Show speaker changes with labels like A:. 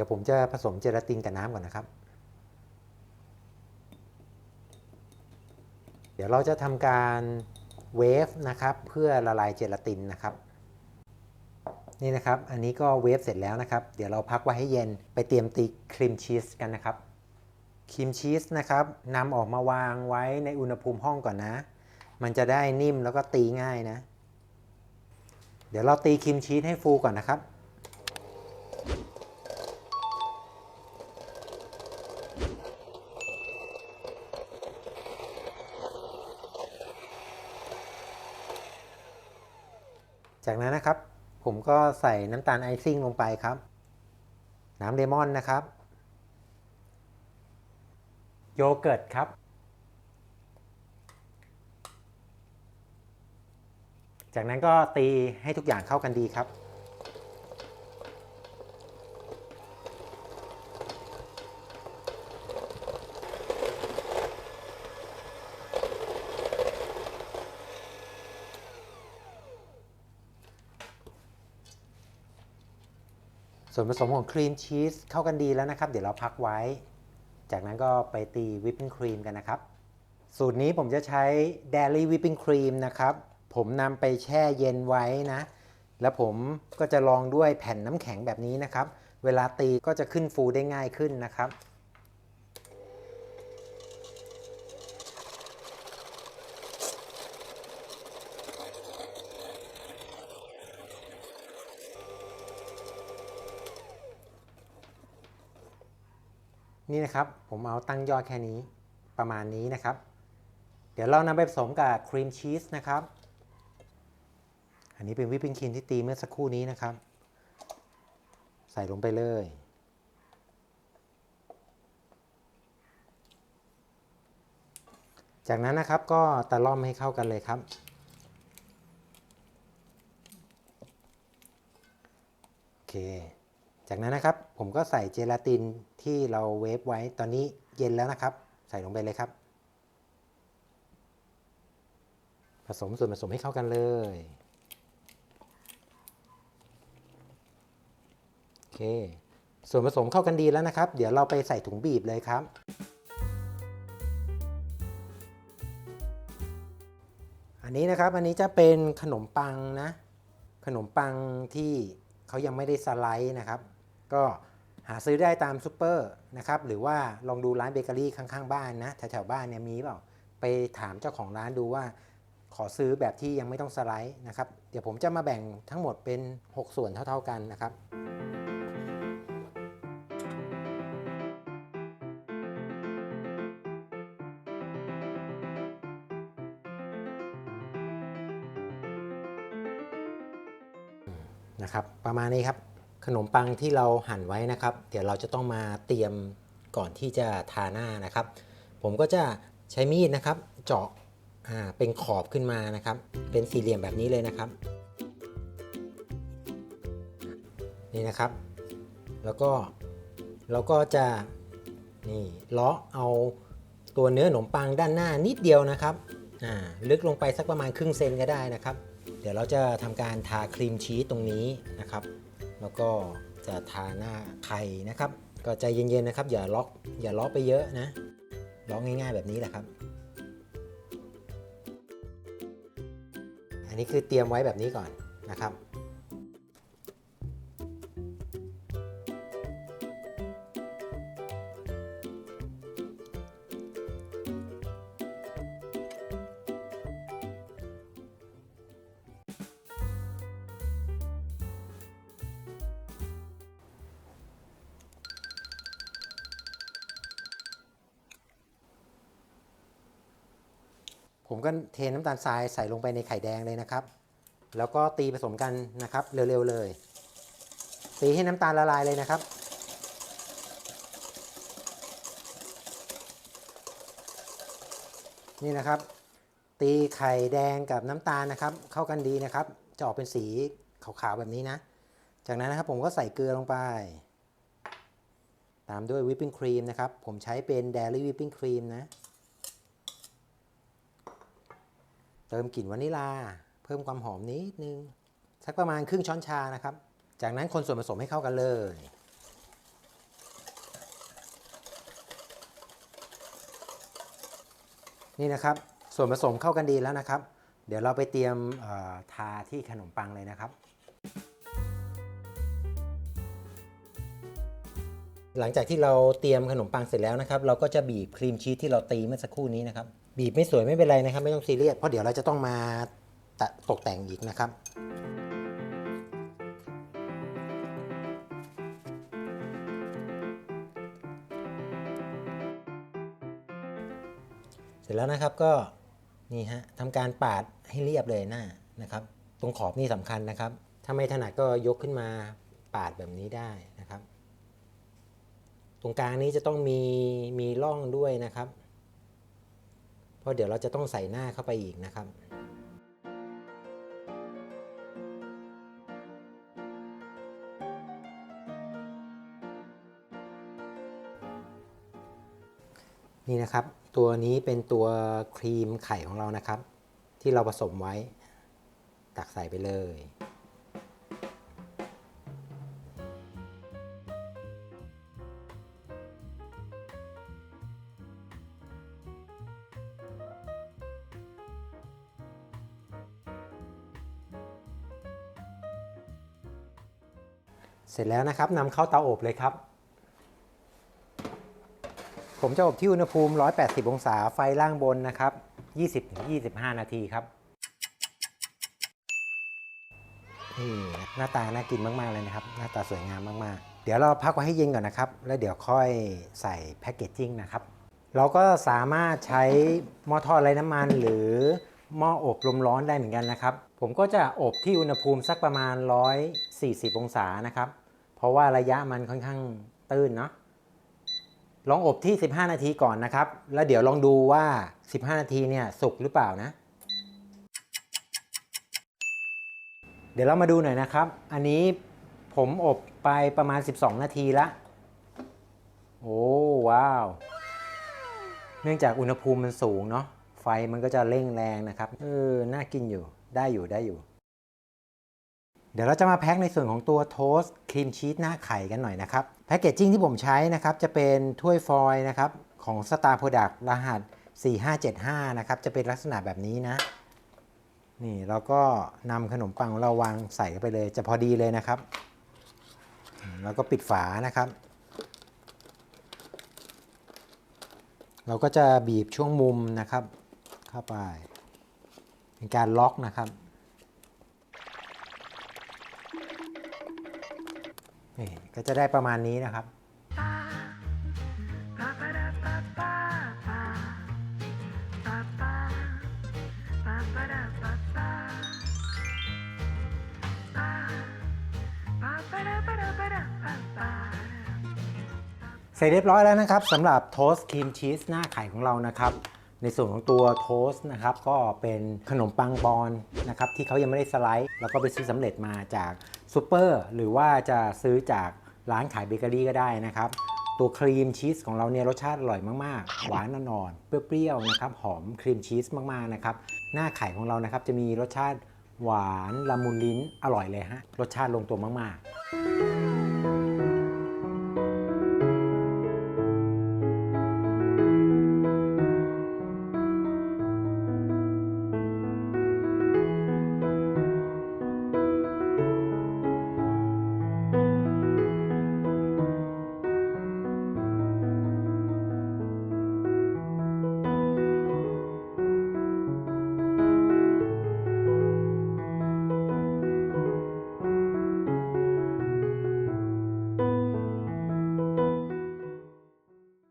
A: ดี๋ยวผมจะผสมเจลาตินกับน้ำก่อนนะครับ เดี๋ยวเราจะทำการเวฟนะครับ เพื่อละลายเจลาตินนะครับ นี่นะครับ อันนี้ก็เวฟเสร็จแล้วนะครับ เดี๋ยวเราพักไว้ให้เย็นไปเตรียมตีครีมชีสกันนะครับครีมชีสนะครับนำออกมาวางไว้ในอุณหภูมิห้องก่อนนะ มันจะได้นิ่มแล้วก็ตีง่ายนะ เดี๋ยวเราตีครีมชีสให้ฟูก่อนนะครับ ผมก็ใส่น้ำตาลไอซิ่งลงไปครับ น้ำเลมอนนะครับ โยเกิร์ตครับ จากนั้นก็ตีให้ทุกอย่างเข้ากันดีครับ ส่วนผสมของครีมชีสเข้ากันดีแล้วนะครับ เดี๋ยวเราพักไว้ จากนั้นก็ไปตีวิปปิ้งครีมกันนะครับ สูตรนี้ผมจะใช้เดลี่วิปปิ้งครีมนะครับ ผมนำไปแช่เย็นไว้นะ แล้วผมก็จะลองด้วยแผ่นน้ำแข็งแบบนี้นะครับ เวลาตีก็จะขึ้นฟูได้ง่ายขึ้นนะครับ นี่นะครับ ผมเอาตั้งยอดแค่นี้ประมาณนี้นะครับ เดี๋ยวเรานำไปผสมกับครีมชีสนะครับ อันนี้เป็นวิปปิ้งครีมที่ตีเมื่อสักครู่นี้นะครับ ใส่ลงไปเลยจากนั้นนะครับก็ตะล่อมให้เข้ากันเลยครับ โอเค จากนั้นนะครับผมก็ใส่เจลาตินที่เราเวฟไว้ตอนนี้เย็นแล้วนะครับ ใส่ลงไปเลยครับ ผสมส่วนผสมให้เข้ากันเลยโอเค ส่วนผสมเข้ากันดีแล้วนะครับ เดี๋ยวเราไปใส่ถุงบีบเลยครับ อันนี้นะครับอันนี้จะเป็นขนมปังนะ ขนมปังที่เขายังไม่ได้สไลด์นะครับ ก็หาซื้อได้ตามซูเปอร์นะครับหรือว่าลองดูร้านเบเกอรี่ข้างๆบ้านนะแถวๆบ้านเนี่ยมีเปล่าไปถามเจ้าของร้านดูว่า ขอซื้อแบบที่ยังไม่ต้องสไลด์นะครับเดี๋ยวผมจะมาแบ่งทั้งหมดเป็น 6 ส่วนเท่าๆกันนะครับนะครับประมาณนี้ครับ ขนมปังที่เราหั่นไว้นะครับ เดี๋ยวเราจะต้องมาเตรียมก่อนที่จะทาหน้านะครับ ผมก็จะใช้มีดนะครับ เจาะเป็นขอบขึ้นมานะครับ เป็นสี่เหลี่ยมแบบนี้เลยนะครับ นี่นะครับ แล้วก็เราก็จะนี่เลาะเอาตัวเนื้อขนมปังด้านหน้านิดเดียวนะครับลึกลงไปสักประมาณครึ่งเซนก็ได้นะครับ เดี๋ยวเราจะทำการทาครีมชีสตรงนี้นะครับ แล้วก็จะทาหน้าไข่นะครับ ก็ใจเย็นๆนะครับ อย่าล็อกอย่าล็อกไปเยอะนะล็อกง่ายๆแบบนี้แหละครับ อันนี้คือเตรียมไว้แบบนี้ก่อนนะครับ ผมก็เทน้ำตาลทรายใส่ลงไปในไข่แดงเลยนะครับ แล้วก็ตีผสมกันนะครับเร็วๆเลย ตีให้น้ำตาลละลายเลยนะครับ นี่นะครับ ตีไข่แดงกับน้ำตาลนะครับ เข้ากันดีนะครับ จะออกเป็นสีขาวๆแบบนี้นะ จากนั้นนะครับผมก็ใส่เกลือลงไป ตามด้วยวิปปิ้งครีมนะครับ ผมใช้เป็น Dairy Whipping Cream นะ เติมกลิ่นวานิลา เพิ่มความหอมนิดนึง สักประมาณครึ่งช้อนชานะครับ จากนั้นคนส่วนผสมให้เข้ากันเลย นี่นะครับ ส่วนผสมเข้ากันดีแล้วนะครับ เดี๋ยวเราไปเตรียมทาที่ขนมปังเลยนะครับหลังจากที่เราเตรียมขนมปังเสร็จแล้วนะครับ เราก็จะบีบครีมชีสที่เราตีเมื่อสักครู่นี้นะครับ บีบไม่สวยไม่เป็นไรนะครับ ไม่ต้องซีเรียสเพราะเดี๋ยวเราจะต้องมาตตกแต่งอีกนะครับเสร็จแล้วนะครับก็นี่ฮะทำการปาดให้เรียบเลยหน้านะครับ ตรงขอบนี่สำคัญนะครับ ถ้าไม่ถนัดก็ยกขึ้นมาปาดแบบนี้ได้นะครับ ตรงกลางนี้จะต้องมีมีร่องด้วยนะครับ เพราะเดี๋ยวเราจะต้องใส่หน้าเข้าไปอีกนะครับ นี่นะครับ ตัวนี้เป็นตัวครีมไข่ของเรานะครับ ที่เราผสมไว้ ตักใส่ไปเลย เสร็จแล้วนะครับนำเข้าเตาอบเลยครับ ผมจะอบที่อุณหภูมิ 180 องศาไฟล่างบนนะครับ 20-25 นาทีครับนี่หน้าตาน่ากินมากๆเลยนะครับ หน้าตาสวยงามมากๆ เดี๋ยวเราพักไว้ให้เย็นก่อนนะครับ แล้วเดี๋ยวค่อยใส่แพคเกจจิ้งนะครับ เราก็สามารถใช้หม้อทอดไร้น้ำมันหรือ หม้ออบลมร้อนได้เหมือนกันนะครับ ผมก็จะอบที่อุณหภูมิสักประมาณ 140 องศานะครับ เพราะว่าระยะมันค่อนข้างตื้นเนาะลองอบที่ 15 นาทีก่อนนะครับ แล้วเดี๋ยวลองดูว่า 15 นาทีเนี่ยสุกหรือเปล่านะ เดี๋ยวเรามาดูหน่อยนะครับ อันนี้ผมอบไปประมาณ 12 นาทีละ โอ้ว้าว เนื่องจากอุณหภูมิมันสูงเนาะ มันก็จะเร่งแรงนะครับเออน่ากินอยู่ได้อยู่ได้อยู่ เดี๋ยวเราจะมาแพ็คในส่วนของตัวโทสต์ครีมชีสหน้าไข่กันหน่อยนะครับแพคเกจจิ้งที่ผมใช้นะครับจะเป็นถ้วยฟอยล์นะครับของ Star Product รหัส 4575 นะครับจะเป็นลักษณะแบบนี้นะ นี่เราก็นำขนมปังเราวางใส่เข้าไปเลยจะพอดีเลยนะครับ แล้วก็ปิดฝานะครับ เราก็จะบีบช่วงมุมนะครับ เข้าไป เป็นการล็อกนะครับนี่ก็จะได้ประมาณนี้นะครับ เสร็จเรียบร้อยแล้วนะครับสำหรับโทสต์ครีมชีสหน้าไข่ของเรานะครับ ในส่วนของตัวโทส์นะครับก็เป็นขนมปังบอลนะครับที่เขายังไม่ได้สไลด์ แล้วก็ไปซื้อสำเร็จมาจากซูเปอร์หรือว่าจะซื้อจากร้านขายเบเกอรี่ก็ได้นะครับตัวครีมชีสของเราเนี่ยรสชาติอร่อยมากๆ หวานอ่อนๆเปรี้ยวๆนะครับหอมครีมชีสมากๆนะครับหน้าไข่ของเรานะครับจะมีรสชาติหวานละมุนลิ้นอร่อยเลยฮะรสชาติลงตัวมากๆ